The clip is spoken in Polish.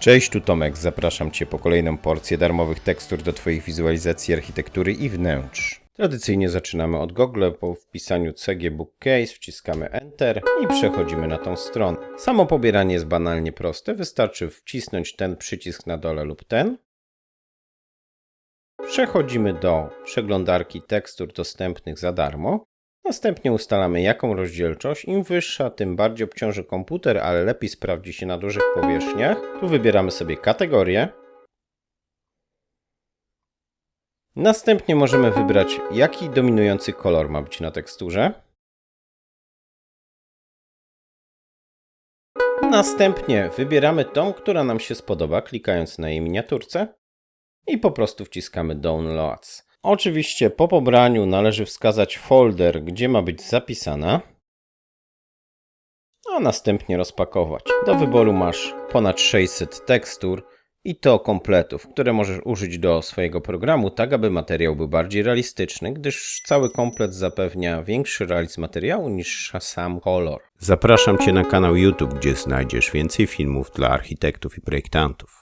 Cześć, tu Tomek. Zapraszam Cię po kolejną porcję darmowych tekstur do Twoich wizualizacji architektury i wnętrz. Tradycyjnie zaczynamy od Google. Po wpisaniu CG Bookcase wciskamy Enter i przechodzimy na tą stronę. Samo pobieranie jest banalnie proste. Wystarczy wcisnąć ten przycisk na dole lub ten. Przechodzimy do przeglądarki tekstur dostępnych za darmo. Następnie ustalamy jaką rozdzielczość. Im wyższa, tym bardziej obciąży komputer, ale lepiej sprawdzi się na dużych powierzchniach. Tu wybieramy sobie kategorię. Następnie możemy wybrać jaki dominujący kolor ma być na teksturze. Następnie wybieramy tą, która nam się spodoba, klikając na jej miniaturce i po prostu wciskamy Downloads. Oczywiście po pobraniu należy wskazać folder, gdzie ma być zapisana, a następnie rozpakować. Do wyboru masz ponad 600 tekstur i to kompletów, które możesz użyć do swojego programu, tak aby materiał był bardziej realistyczny, gdyż cały komplet zapewnia większy realizm materiału niż sam kolor. Zapraszam Cię na kanał YouTube, gdzie znajdziesz więcej filmów dla architektów i projektantów.